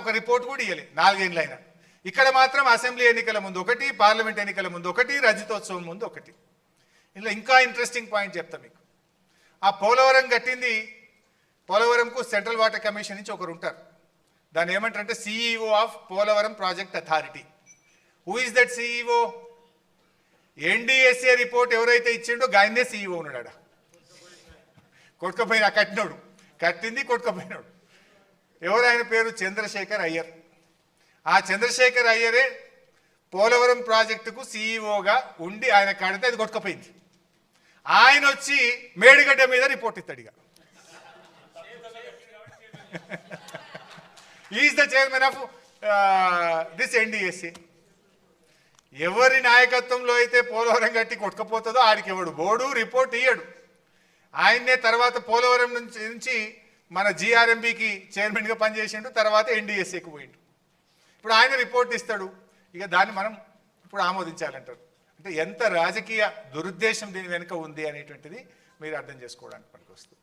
ఒక రిపోర్ట్ కూడా ఇవ్వలే నాలుగేళ్ళు అయినా ఇక్కడ మాత్రం అసెంబ్లీ ఎన్నికల ముందు ఒకటి పార్లమెంట్ ఎన్నికల ముందు ఒకటి రజతోత్సవం ముందు ఒకటి. ఇలా ఇంకా ఇంట్రెస్టింగ్ పాయింట్ చెప్తా మీకు. ఆ పోలవరం కట్టింది పోలవరంకు సెంట్రల్ వాటర్ కమిషన్ నుంచి ఒకరు ఉంటారు. దాన్ని ఏమంటారంటే CEO of Polavaram project authority. Who is that CEO NDSA report ఎవరైతే ఇచ్చిండో గాయనే సీఈఓ ఉన్నాడా ఆడ. కట్టినోడు. కట్టింది కొట్టుకపోయినాడు. ఎవరు ఆయన పేరు చంద్రశేఖర్ అయ్యర్. ఆ చంద్రశేఖర్ అయ్యరే పోలవరం ప్రాజెక్టుకు సీఈఓగా ఉండి ఆయన కడితే అది కొట్టుకపోయింది. ఆయన వచ్చి మేడిగడ్డ మీద రిపోర్ట్ ఇస్తాడు ఇక. Is the chairman of this NDSC ఎవరి నాయకత్వంలో అయితే పోలవరం గట్టి కొట్టుకపోతుందో ఆడికి ఎవడు బోడు రిపోర్ట్ ఇయ్యడు. ఆయన్నే తర్వాత పోలవరం నుంచి నుంచి మన జిఆర్ఎంబికి చైర్మన్గా పనిచేసిండు తర్వాత ఎన్డీఎస్ఏకి పోయిండు. ఇప్పుడు ఆయన రిపోర్ట్ ఇస్తాడు. ఇక దాన్ని మనం ఇప్పుడు ఆమోదించాలంటారు. అంటే ఎంత రాజకీయ దురుద్దేశం దీని వెనుక ఉంది అనేటువంటిది మీరు అర్థం చేసుకోవడానికి పనికొస్తుంది.